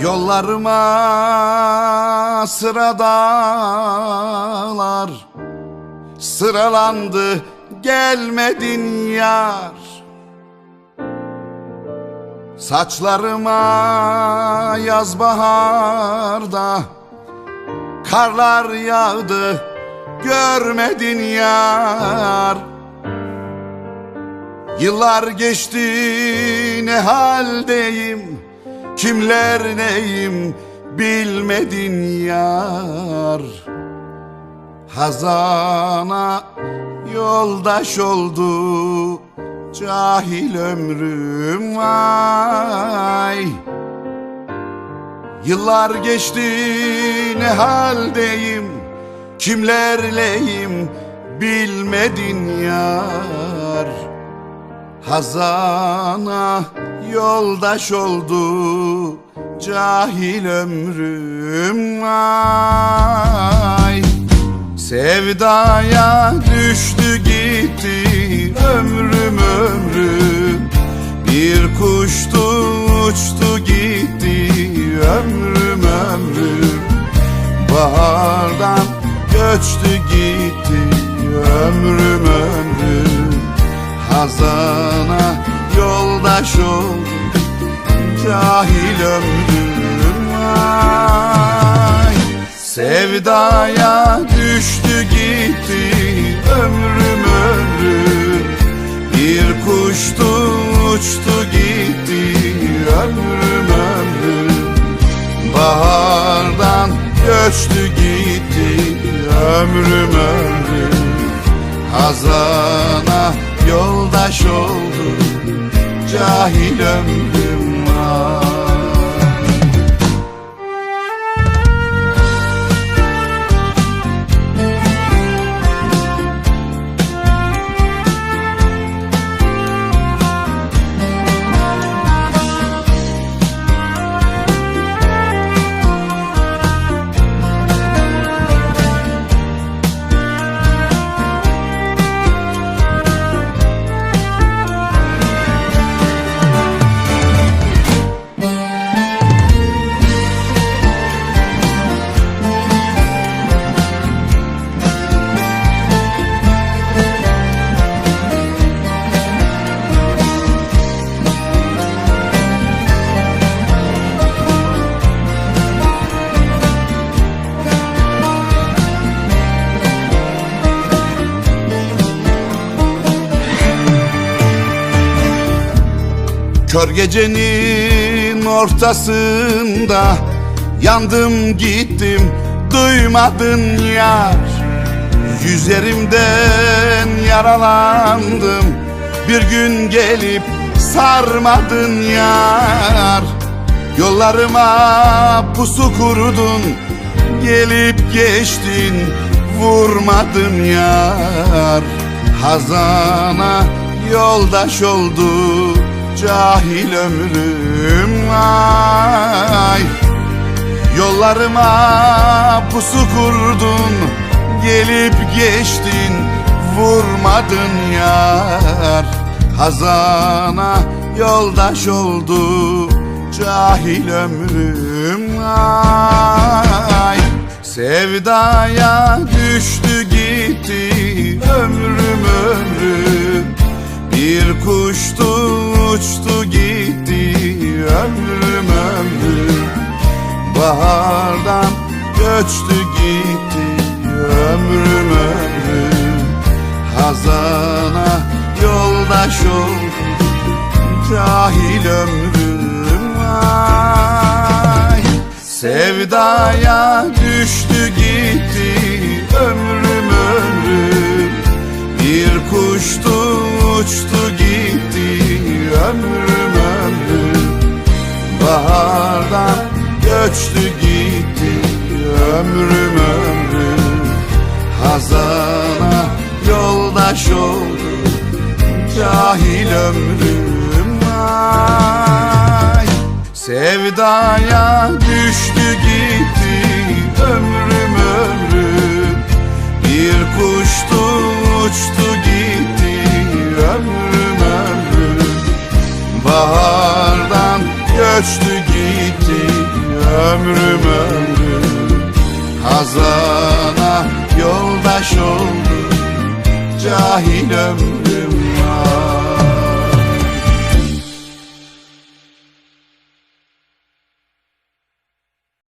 Yollarıma sıradalar Sıralandı gelmedin yar. Saçlarıma yaz baharda Karlar yağdı görmedin yar. Yıllar geçti ne haldeyim Kimler neyim bilmedin yar. Hazana yoldaş oldu Cahil ömrüm vay. Yıllar geçti ne haldeyim? Kimlerleyim bilmedin yar Hazana yoldaş oldu Cahil ömrüm vay Sevdaya düştü gitti ömrüm ömrüm Bir kuştu uçtu gitti ömrüm ömrüm Bahardan göçtü gitti ömrüm ömrüm Hazana yoldaş oldu cahil ömrüm vay Sevdaya düştü gitti ömrüm ömrüm Bir kuştu uçtu gitti ömrüm ömrüm Bahardan göçtü gitti ömrüm ömrüm Hazana yoldaş oldu cahil ömrüm Kör gecenin ortasında Yandım gittim duymadın yar. Yüzerimden yaralandım Bir gün gelip sarmadın yar. Yollarıma pusu kurdun Gelip geçtin vurmadın yar. Hazana yoldaş oldu cahil ömrüm ay. Yollarıma pusu kurdun Gelip geçtin vurmadın yar. Hazana yoldaş oldu cahil ömrüm ay. Sevdaya düştü gitti ömrüm ömrüm. Bir kuştu uçtu gitti ömrüm ömrüm. Bahardan göçtü gitti ömrüm ömrüm. Hazana yoldaş oldu cahil ömrüm ay. Sevdaya düştü gitti ömrüm ömrüm. Bir kuştu uçtu gitti ömrüm ömrüm. Bahardan göçtü gitti ömrüm ömrüm. Hazana yoldaş oldu cahil ömrüm ay. Sevdaya düştü gitti göçtü gitti ömrüm ömrüm Hazana yoldaş oldu Cahil ömrüm var